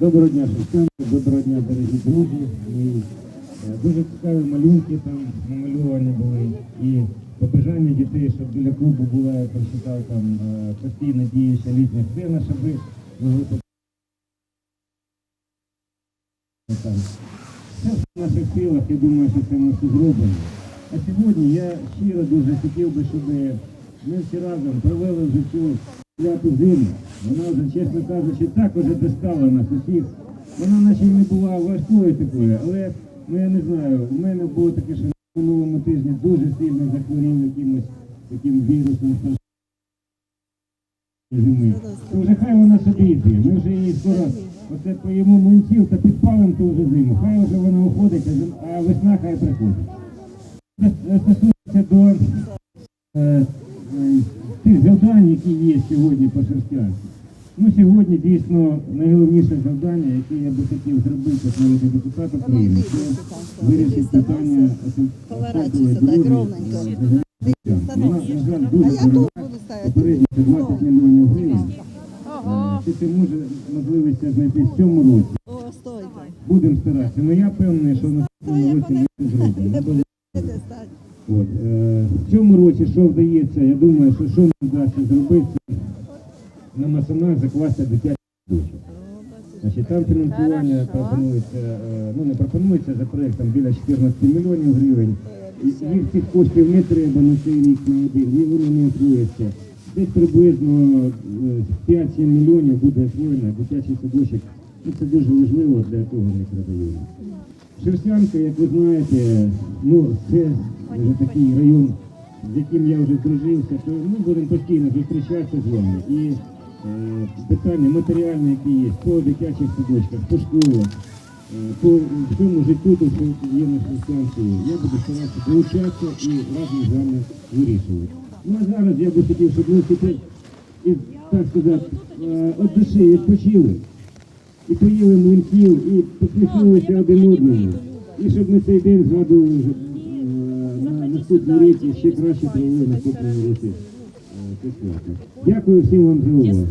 Доброго дня, Шевченко, доброго дня, дорогі друзі. Мої. Е, Дуже цікаві малюнки там намальовані були. І побажання дітей, щоб біля клубу була, я прочитав там е, постійно діюча літня сцена, щоб ви могли. Все в наших силах, я думаю, що це ми все зробимо. А сьогодні я щиро дуже хотів би, щоб ми всі разом провели вже цю кляту зиму. Вона вже, чесно кажучи, так уже достала нас усіх. Вона наче не була важкою такою, але ну я не знаю, у мене було таке, що на минулому тижні дуже сильно захворів якимось таким вірусом зими. То вже хай вона собі йде. Ми вже її скоро оце поїмо мунців та підпалимо ту вже зиму. Хай вже вона уходить, а весна хай приходить. Стосується до е, завдань, які є сьогодні по Шерстянці. Ну, сьогодні дійсно найголовніше завдання, яке я би хотів зробити як народний депутат України, це вирішити питання ровненько. на. Попередньо це 20 мільйонів гривень. Чи це може можливість знайти в цьому році? Будемо старатися. Ну я впевнений, що в наступному році ми це зробимо. Ми будемо- Будете стати. От, е, в цьому році, що вдається, я думаю, що що нам вдасться зробити, на масонах закласти дитячий садочок. Значить, там фінансування пропонується, е, ну не пропонується за проєктом біля 14 мільйонів гривень. Їх цих коштів не треба на цей рік на один, і вони не отруються. Десь приблизно е, 5-7 мільйонів буде освоєно дитячий садочок. І це дуже важливо для того мікрорайону. Шерстянка, як ви знаєте, ну це вже такий район, з яким я вже здружився, то ми будемо постійно зустрічатися з вами. І е, питання матеріальне, які є, по дитячих садочках, по школах, е, по всьому життю, то що є на Шерстянці, я буду старатися долучатися і разом з вами вирішувати. Ну а зараз я би хотів, щоб ми тепер, і, так сказати, е, від душі відпочили і поїли млинців, і посміхнулися один одному. І щоб ми цей день згадували на наступний ще краще провели наступному році е. Дякую всім вам за увагу.